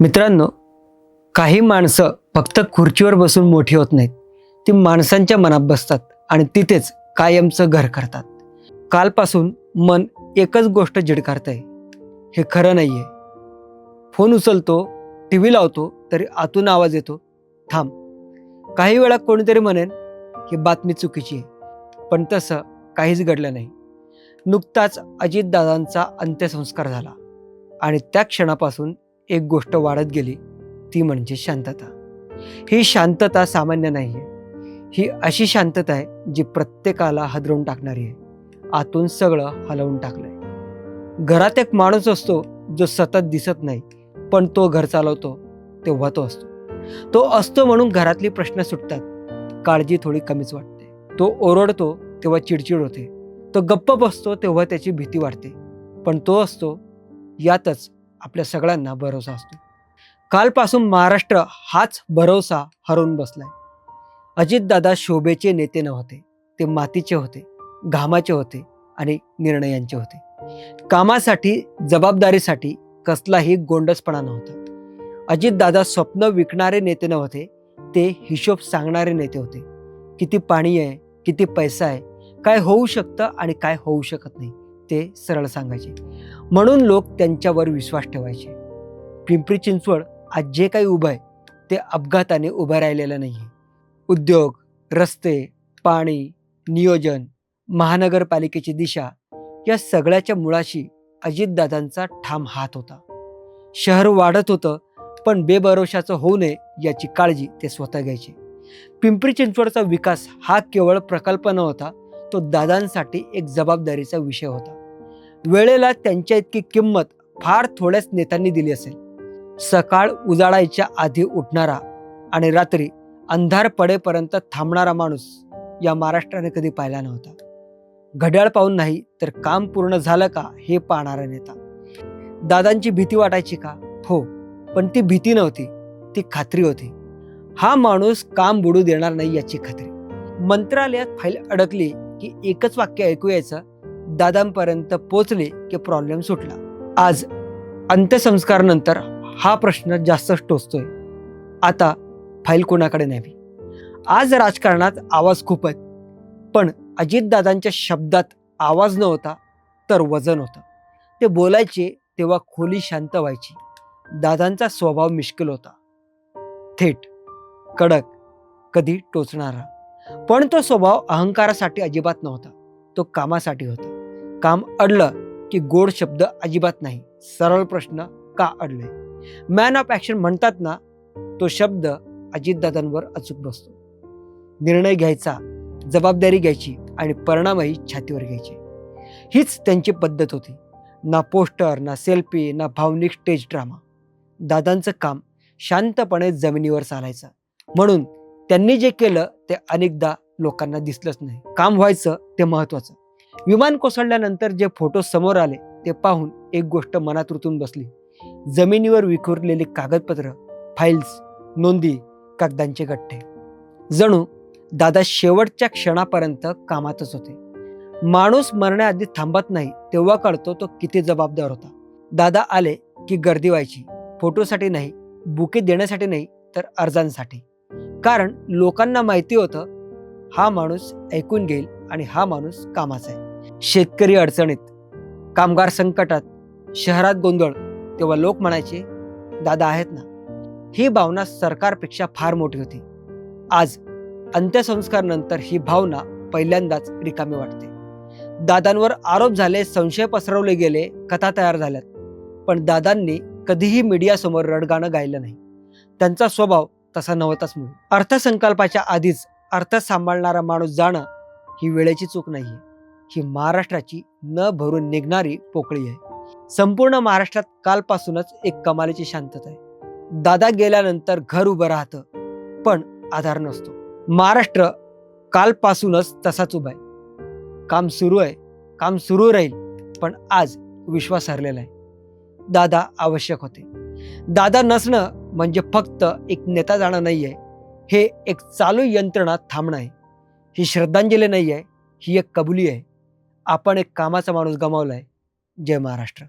मित्रांनो काही माणसं फक्त खुर्चीवर बसून मोठी होत नाहीत. ती माणसांच्या मनात बसतात आणि तिथेच कायमचं घर करतात. कालपासून मन एकच गोष्ट झिडकारतंय हे खरं नाही आहे फोन उचलतो टी व्ही लावतो तरी आतून आवाज येतो थांब. काही वेळा कोणीतरी म्हणेन ही बातमी चुकीची आहे. पण तसं काहीच घडलं नाही. नुकताच अजितदादांचा अंत्यसंस्कार झाला आणि त्या क्षणापासून एक गोष्ट वाढत गेली ती म्हणजे शांतता. ही शांतता सामान्य नाही आहे ही अशी शांतता आहे जी प्रत्येकाला हादरवून टाकणारी आहे. आतून सगळं हलवून टाकलंय. घरात एक माणूस असतो जो सतत दिसत नाही पण तो घर चालवतो तेव्हा तो असतो. तो असतो म्हणून घरातली प्रश्न सुटतात. काळजी थोडी कमीच वाटते. तो ओरडतो तेव्हा चिडचिड होते. तो गप्प बसतो तेव्हा त्याची भीती वाटते पण तो असतो यातच आपल्या सगळ्यांना भरोसा असतो. कालपासून महाराष्ट्र हाच भरोसा हरवून बसलाय. अजितदादा शोभेचे नेते नव्हते ते मातीचे होते घामाचे होते आणि निर्णयांचे होते. कामासाठी जबाबदारीसाठी कसलाही गोंडसपणा नव्हता. अजितदादा स्वप्न विकणारे नेते नव्हते ते हिशोब सांगणारे नेते होते. किती पाणी आहे किती पैसा आहे काय होऊ शकतं आणि काय होऊ शकत नाही. ते सरळ सांगायचे. म्हणून लोक त्यांच्यावर विश्वास ठेवायचे. पिंपरी चिंचवड आज जे काही उभं आहे ते अपघाताने उभं राहिलेलं नाही आहे उद्योग रस्ते पाणी नियोजन महानगरपालिकेची दिशा या सगळ्याच्या मुळाशी अजितदादांचा ठाम हात होता. शहर वाढत होतं पण बेभरोशाचं होऊ नये याची काळजी ते स्वतः घ्यायचे. पिंपरी चिंचवडचा विकास हा केवळ प्रकल्प नव्हता तो दादांसाठी एक जबाबदारीचा विषय होता. वेळेला त्यांच्या इतकी किंमत फार थोड्याच नेत्यांनी दिली असेल. सकाळ उजाडायच्या आधी उठणारा आणि रात्री अंधार पडेपर्यंत थांबणारा माणूस या महाराष्ट्राने कधी पाहिला नव्हता. घड्याळ पाहून नाही तर काम पूर्ण झालं का हे पाहणारा नेता. दादांची भीती वाटायची का? हो पण ती भीती नव्हती ती खात्री होती. हा माणूस काम बुडू देणार नाही याची खात्री. मंत्रालयात फाईल अडकली की एकच वाक्य ऐकू यायचं दादांपर्यंत पोचले की प्रॉब्लेम सुटला. आज अंत्यसंस्कारानंतर हा प्रश्न जास्तच टोचतोय. आता फाईल कोणाकडे न्यावी? आज राजकारणात आवाज खूप आहेत पण अजितदादांच्या शब्दात आवाज नव्हता तर वजन होतं. ते बोलायचे तेव्हा खोली शांत व्हायची. दादांचा स्वभाव मिश्किल होता. थेट कडक कधी टोचणारा. पण तो स्वभाव अहंकारासाठी अजिबात नव्हता. तो कामासाठी होता. काम अडलं की गोड शब्द अजिबात नाही. सरळ प्रश्न का अडले? मॅन ऑफ ॲक्शन म्हणतात ना तो शब्द अजितदादांवर अचूक बसतो. निर्णय घ्यायचा जबाबदारी घ्यायची आणि परिणामही छातीवर घ्यायचे. हीच त्यांची पद्धत होती. ना पोस्टर ना सेल्फी ना भावनिक स्टेज ड्रामा. दादांचं काम शांतपणे जमिनीवर चालायचं. म्हणून त्यांनी जे केलं ते अनेकदा लोकांना दिसलंच नाही. काम व्हायचं ते महत्त्वाचं विमान कोसळल्यानंतर जे फोटो समोर आले ते पाहून एक गोष्ट मनात रुतून बसली. जमिनीवर विखुरलेली कागदपत्र फाईल्स नोंदी कागदांचे गठ्ठे. जणू दादा शेवटच्या क्षणापर्यंत कामातच होते. माणूस मरण्याआधी थांबत नाही तेव्हा कळतो तो किती जबाबदार होता. दादा आले की गर्दी व्हायची. फोटोसाठी नाही बुके देण्यासाठी नाही तर अर्जांसाठी. कारण लोकांना माहिती होतं हा माणूस ऐकून घेईल आणि हा माणूस कामाचा आहे. शेतकरी अडचणीत. कामगार संकटात शहरात गोंधळ तेव्हा लोक म्हणायचे दादा आहेत ना. ही भावना सरकारपेक्षा फार मोठी होती. आज अंत्यसंस्कार नंतर ही भावना पहिल्यांदाच रिकामी वाटते. दादांवर आरोप झाले संशय पसरवले गेले कथा तयार झाल्यात. पण दादांनी कधीही मीडियासमोर रडगाणं गायलं नाही. त्यांचा स्वभाव तसा नव्हताच म्हणून. अर्थसंकल्पाच्या आधीच अर्थ सांभाळणारा माणूस जाणं ही वेळेची चूक नाही ही महाराष्ट्राची न भरून निघणारी पोकळी आहे. संपूर्ण महाराष्ट्रात कालपासूनच एक कमालीची शांतता आहे. दादा गेल्यानंतर घर उभं राहतं पण आधार नसतो. महाराष्ट्र कालपासूनच तसाच उभा आहे. काम सुरू आहे काम सुरू राहील पण आज विश्वास हरलेला आहे. दादा आवश्यक होते. दादा नसणं म्हणजे फक्त एक नेता जाणं नाही आहे हे एक चालू यंत्रणा थांबणं आहे. ही श्रद्धांजली नाही आहे ही एक कबुली आहे. आपण एक कामाचा माणूस गमावला आहे जय महाराष्ट्र.